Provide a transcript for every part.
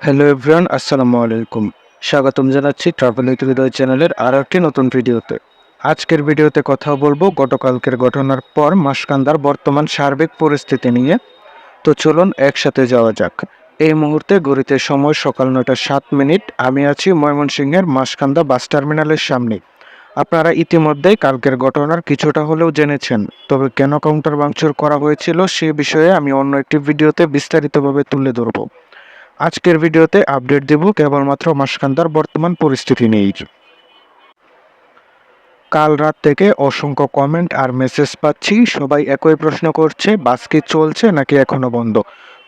Hello everyone আসসালামু আলাইকুম স্বাগতম জানাচ্ছি ট্রাভেল হৃদয় চ্যানেলের আরও একটি নতুন ভিডিওতে। আজকের ভিডিওতে কথা বলব গতকালকের ঘটনার পর মাসকান্দার বর্তমান সার্বিক পরিস্থিতি নিয়ে। তো চলুন একসাথে যাওয়া যাক। এই মুহূর্তে ঘড়িতে সময় সকাল নয়টা সাত মিনিট। আমি আছি ময়মনসিংহের মাসকান্দা বাস টার্মিনালের সামনে। আপনারা ইতিমধ্যেই কালকের ঘটনার কিছুটা হলেও জেনেছেন। তবে কেন কাউন্টার ভাঙচুর করা হয়েছিল সে বিষয়ে আমি অন্য একটি ভিডিওতে বিস্তারিতভাবে তুলে ধরবো। আজকের ভিডিওতে আপডেট দেব কেবলমাত্র মাসকান্দার বর্তমান পরিস্থিতি নিয়েই। কাল রাত থেকে অসংখ্য কমেন্ট আর মেসেজ পাচ্ছি। সবাই একই প্রশ্ন করছে, বাস কি চলছে নাকি এখনও বন্ধ?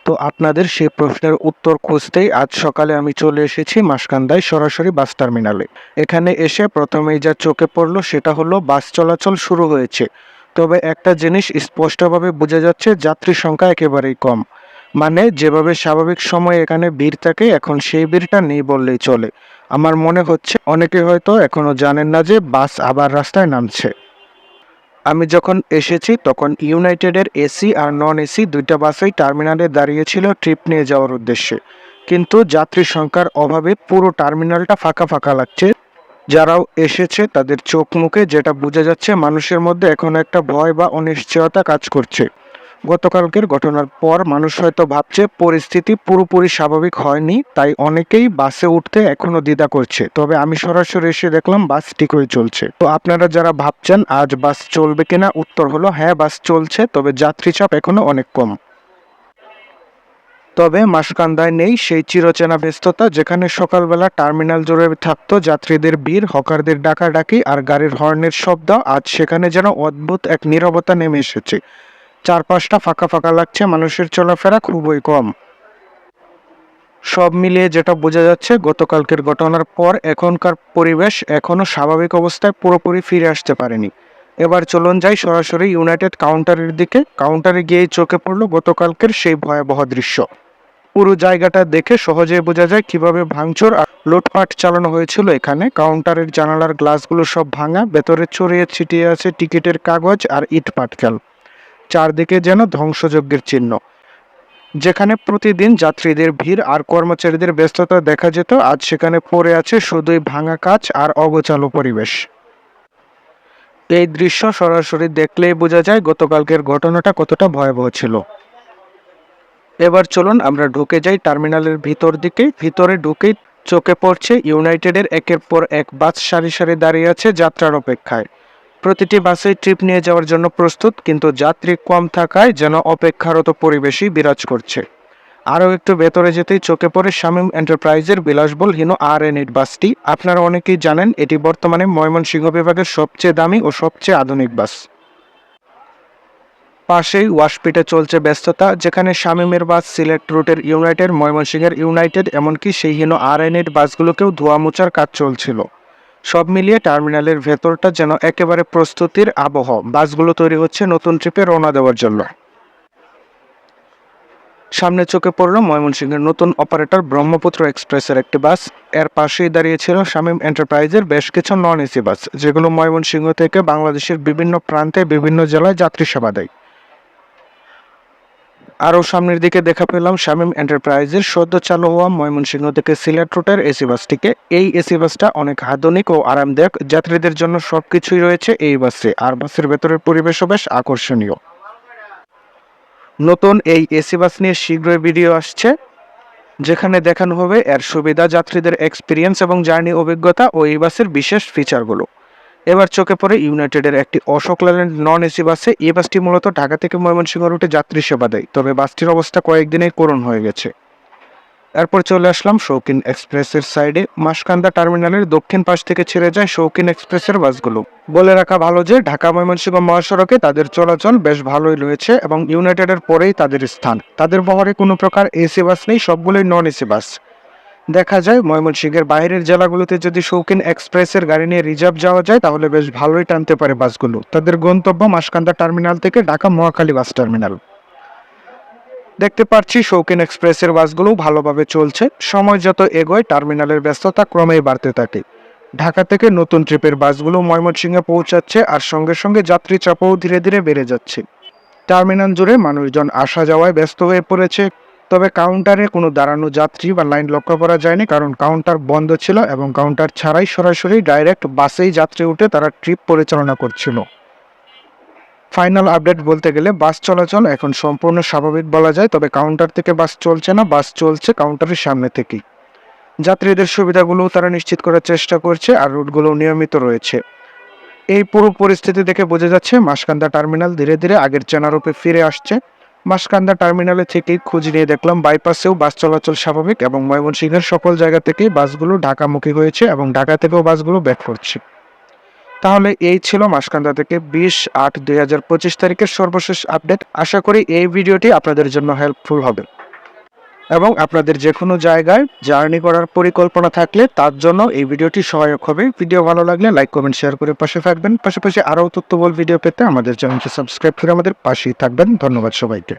তো আপনাদের সেই প্রশ্নের উত্তর খুঁজতেই আজ সকালে আমি চলে এসেছি মাসকান্দায় সরাসরি বাস টার্মিনালে। এখানে এসে প্রথমেই যা চোখে পড়ল সেটা হলো বাস চলাচল শুরু হয়েছে। তবে একটা জিনিস স্পষ্টভাবে বোঝা যাচ্ছে, যাত্রী সংখ্যা একেবারেই কম। মানে যেভাবে স্বাভাবিক সময় এখানে ভিড় থাকে, এখন সেই ভিড়টা নেই বললেই চলে। আমার মনে হচ্ছে অনেকে হয়তো এখনও জানেন না যে বাস আবার রাস্তায় নামছে। আমি যখন এসেছি তখন ইউনাইটেডের এসি আর নন এসি দুইটা বাসেই টার্মিনালে দাঁড়িয়েছিল ট্রিপ নিয়ে যাওয়ার উদ্দেশ্যে। কিন্তু যাত্রী সংখ্যার অভাবে পুরো টার্মিনালটা ফাঁকা ফাঁকা লাগছে। যারাও এসেছে তাদের চোখ মুখে যেটা বোঝা যাচ্ছে মানুষের মধ্যে এখন একটা ভয় বা অনিশ্চয়তা কাজ করছে। গতকালকের ঘটনার পর মানুষ হয়তো ভাবছে, পরিস্থিতি পুরোপুরি স্বাভাবিক হয়নি, তাই অনেকেই বাসে উঠতে এখনও দ্বিধা করছে। তবে আমি সরাসরি এসে দেখলাম বাস ঠিকই চলছে। তো আপনারা যারা ভাবছেন আজ বাস চলবে কিনা, উত্তর হলো হ্যাঁ বাস চলছে, তবে যাত্রী চাপ এখনও অনেক কম। তবে মাসকান্দায় নেই সেই চিরচেনা ব্যস্ততা, যেখানে সকালবেলা টার্মিনাল জুড়ে থাকতো যাত্রীদের ভিড়, হকারদের ডাকাডাকি আর গাড়ির হর্নের শব্দ, আজ সেখানে যেন অদ্ভুত এক নীরবতা নেমে এসেছে। চারপাশটা ফাঁকা ফাঁকা লাগছে, মানুষের চলাফেরা খুবই কম। সব মিলিয়ে যেটা বোঝা যাচ্ছে, গতকালকের ঘটনার পর এখনকার পরিবেশ এখনও স্বাভাবিক অবস্থায় পুরোপুরি ফিরে আসতে পারেনি। এবার চলুন যাই সরাসরি ইউনাইটেড কাউন্টারের দিকে। কাউন্টারে গিয়েই চোখে পড়ল গতকালকের সেই ভয়াবহ দৃশ্য। পুরো জায়গাটা দেখে সহজেই বোঝা যায় কীভাবে ভাঙচুর আর লুটপাট চালানো হয়েছিল এখানে। কাউন্টারের জানালার গ্লাসগুলো সব ভাঙা, ভেতরে ছড়িয়ে ছিটিয়ে আছে টিকিটের কাগজ আর ইট পাটকেল চারদিকে যেন ধ্বংসযজ্ঞের চিহ্ন। যেখানে প্রতিদিন যাত্রীদের ভিড় আর কর্মচারীদের ব্যস্ততা দেখা যেত, আজ সেখানে পড়ে আছে শুধুই ভাঙা কাজ আর অগোছালো পরিবেশ। এই দৃশ্য সরাসরি দেখলেই বোঝা যায় গতকালকের ঘটনাটা কতটা ভয়াবহ ছিল। এবার চলুন আমরা ঢুকে যাই টার্মিনালের ভিতর দিকে। ভিতরে ঢুকেই চোখে পড়ছে ইউনাইটেডের একের পর এক বাস সারি সারি দাঁড়িয়ে আছে যাত্রার অপেক্ষায়। প্রতিটি বাসে ট্রিপ নিয়ে যাওয়ার জন্য প্রস্তুত, কিন্তু যাত্রী কম থাকায় যেন অপেক্ষারত পরিবেশই বিরাজ করছে। আরও একটু ভেতরে যেতেই চোখে পড়ে শামীম এন্টারপ্রাইজের বিলাসবহুল হিনো আর এন এইট বাসটি। আপনারা অনেকেই জানেন, এটি বর্তমানে ময়মনসিংহ বিভাগের সবচেয়ে দামি ও সবচেয়ে আধুনিক বাস। পাশেই ওয়াশপিটে চলছে ব্যস্ততা, যেখানে শামীমের বাস সিলেক্ট রুটের ইউনাইটেড, ময়মনসিংহের ইউনাইটেড, এমনকি সেই হীন আর এন এইট বাসগুলোকেও ধোয়া মোচার কাজ চলছিল। সব মিলিয়ে টার্মিনালের ভেতরটা যেন একেবারে প্রস্তুতির আবহ। বাসগুলো তৈরি হচ্ছে নতুন ট্রিপে রওনা দেওয়ার জন্য। সামনে চোখে পড়ল ময়মনসিংহের নতুন অপারেটর ব্রহ্মপুত্র এক্সপ্রেসের একটি বাস। এর পাশেই দাঁড়িয়েছিল শামীম এন্টারপ্রাইজের বেশ কিছু নন এসি বাস, যেগুলো ময়মনসিংহ থেকে বাংলাদেশের বিভিন্ন প্রান্তে বিভিন্ন জেলায় যাত্রী সেবা দেয়। আরও সামনের দিকে দেখা পেলাম শামীম এন্টারপ্রাইজের সদ্য চালু হওয়া ময়মনসিংহ থেকে সিলেট রুটের এসি বাসটিকে। এই এসি বাসটা অনেক আধুনিক ও আরামদায়ক। যাত্রীদের জন্য সব কিছুই রয়েছে এই বাসে। আর বাসের ভেতরের পরিবেশও বেশ আকর্ষণীয়। নতুন এই এসি বাস নিয়ে শীঘ্রই ভিডিও আসছে, যেখানে দেখানো হবে এর সুবিধা, যাত্রীদের এক্সপিরিয়েন্স এবং জার্নি অভিজ্ঞতা ও এই বাসের বিশেষ ফিচারগুলো এবার চোখে পড়ে ইউনাইটেডের একটি অশোক লেল্যান্ড নন এসি বাসে এই বাসটি মূলত ঢাকা থেকে ময়মনসিংহ রুটে যাত্রী সেবা দেয়। তবে বাসটির অবস্থা কয়েকদিনেই করুণ হয়ে গেছে। এরপর চলে আসলাম শৌকিন এক্সপ্রেসের সাইডে। মাসকান্দা টার্মিনালের দক্ষিণ পাশ থেকে ছেড়ে যায় শৌকিন এক্সপ্রেসের বাসগুলো। বলে রাখা ভালো যে, ঢাকা, ময়মনসিংহ মহাসড়কে তাদের চলাচল বেশ ভালোই রয়েছে এবং ইউনাইটেডের পরেই তাদের স্থান। তাদের বহরে কোনো প্রকার এসি বাস নেই, সবগুলোই নন এসি বাস। দেখা যায়, ময়মনসিংহের বাইরের জেলাগুলোতে যদি শৌখিন এক্সপ্রেসের গাড়ি নিয়ে রিজার্ভ যাওয়া যায়, তাহলে বেশ ভালোই টানতে পারে বাসগুলো। তাদের গন্তব্য মাসকান্দা টার্মিনাল থেকে ঢাকা মহাখালী বাস টার্মিনাল। দেখতে পাচ্ছি, শৌখিন এক্সপ্রেসের বাসগুলো ভালোভাবে চলছে। সময় যত এগোয়, টার্মিনালের ব্যস্ততা ক্রমেই বাড়তে থাকে। ঢাকা থেকে নতুন ট্রিপের বাসগুলো ময়মনসিংহে পৌঁছাচ্ছে আর সঙ্গে সঙ্গে যাত্রী চাপও ধীরে ধীরে বেড়ে যাচ্ছে। টার্মিনাল জুড়ে মানুষজন আসা যাওয়ায় ব্যস্ত হয়ে পড়েছে। তবে কাউন্টারে কোনো দাঁড়ানো যাত্রী বা লাইন লক্ষ্য করা যায়নি কারণ কাউন্টার বন্ধ ছিল এবং কাউন্টার ছাড়াই সরাসরি ডাইরেক্ট বাসেই যাত্রী উঠে তারা ট্রিপ পরিচালনা করছিল। ফাইনাল আপডেট বলতে গেলে বাস চলাচল এখন সম্পূর্ণ স্বাভাবিক বলা যায়, তবে কাউন্টার থেকে বাস চলছে না, বাস চলছে কাউন্টারের সামনে থেকেই। যাত্রীদের সুবিধাগুলো তারা নিশ্চিত করার চেষ্টা করছে আর রুটগুলো নিয়মিত রয়েছে। এই পুরো পরিস্থিতি দেখে বোঝা যাচ্ছে মাসকান্দা টার্মিনাল ধীরে ধীরে আগের চেনারূপে ফিরে আসছে। মাসকান্দা টার্মিনালে থেকেই খোঁজ নিয়ে দেখলাম বাইপাসেও বাস চলাচল স্বাভাবিক এবং ময়মনসিংহের সকল জায়গা থেকেই বাসগুলো ঢাকামুখী হয়েছে এবং ঢাকা থেকেও বাসগুলো ব্যাক করছে। তাহলে এই ছিল মাসকান্দা থেকে বিশ আট দুই হাজার পঁচিশ তারিখের সর্বশেষ আপডেট। আশা করি এই ভিডিওটি আপনাদের জন্য হেল্পফুল হবে। এবং আপনাদের যে কোনো জায়গায় জার্নি করার পরিকল্পনা থাকলে তার জন্য এই ভিডিওটি সহায়ক হবে। ভিডিও ভালো লাগলে লাইক, কমেন্ট, শেয়ার করে পাশে থাকবেন। পাশাপাশি আরও তথ্যবল ভিডিও পেতে আমাদের চ্যানেলটি সাবস্ক্রাইব করে আমাদের পাশেই থাকবেন। ধন্যবাদ সবাইকে।